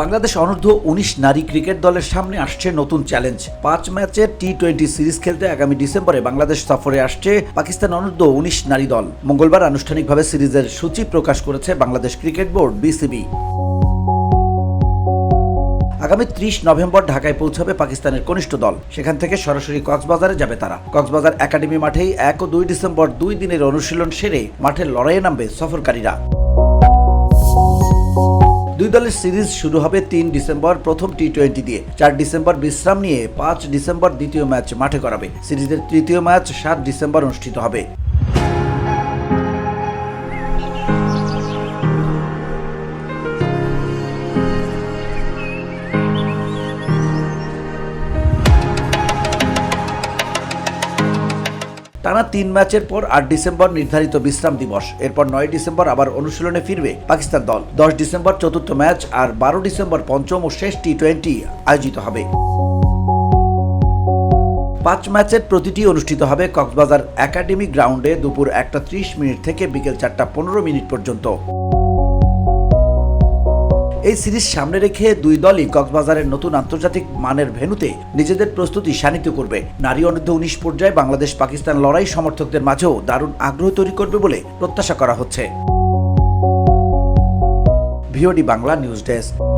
বাংলাদেশ অনূর্ধ্ব উনিশ নারী ক্রিকেট দলের সামনে আসছে নতুন চ্যালেঞ্জ। পাঁচ ম্যাচের টি টোয়েন্টি সিরিজ খেলতে আগামী ডিসেম্বরে বাংলাদেশ সফরে আসছে পাকিস্তান অনূর্ধ্ব উনিশ নারী দল। মঙ্গলবার আনুষ্ঠানিকভাবে সিরিজের সূচি প্রকাশ করেছে বাংলাদেশ ক্রিকেট বোর্ড, বিসিবি। আগামী ত্রিশ নভেম্বর ঢাকায় পৌঁছাবে পাকিস্তানের কনিষ্ঠ দল। সেখান থেকে সরাসরি কক্সবাজারে যাবে তারা। কক্সবাজার একাডেমি মাঠেই এক ও দুই ডিসেম্বর দুই দিনের অনুশীলন সেরে মাঠে লড়াইয়ে নামবে সফরকারীরা। দুই দলের সিরিজ শুরু হবে তিন ডিসেম্বর প্রথম টি টোয়েন্টি দিয়ে। চার ডিসেম্বর বিশ্রাম নিয়ে পাঁচ ডিসেম্বর দ্বিতীয় ম্যাচ মাঠে করাবে। সিরিজের তৃতীয় ম্যাচ সাত ডিসেম্বর অনুষ্ঠিত হবে। টানা তিন ম্যাচের পর আট ডিসেম্বর নির্ধারিত বিশ্রাম দিবস। এরপর নয় ডিসেম্বর আবার অনুশীলনে ফিরবে পাকিস্তান দল। দশ ডিসেম্বর চতুর্থ ম্যাচ আর বারো ডিসেম্বর পঞ্চম ও শেষ টি টোয়েন্টি আয়োজিত হবে। পাঁচ ম্যাচের প্রতিটি অনুষ্ঠিত হবে কক্সবাজার একাডেমি গ্রাউন্ডে দুপুর একটা ত্রিশ মিনিট থেকে বিকেল চারটা পনেরো মিনিট পর্যন্ত। এই সিরিজ সামনে রেখে দুই দলই কক্সবাজারের নতুন আন্তর্জাতিক মানের ভেনুতে নিজেদের প্রস্তুতি শানিত করবে। নারী অনুদ্ধ উনিশ পর্যায়ে বাংলাদেশ পাকিস্তান লড়াই সমর্থকদের মাঝেও দারুণ আগ্রহ তৈরি করবে বলে প্রত্যাশা করা হচ্ছে। VOD Bangla news desk.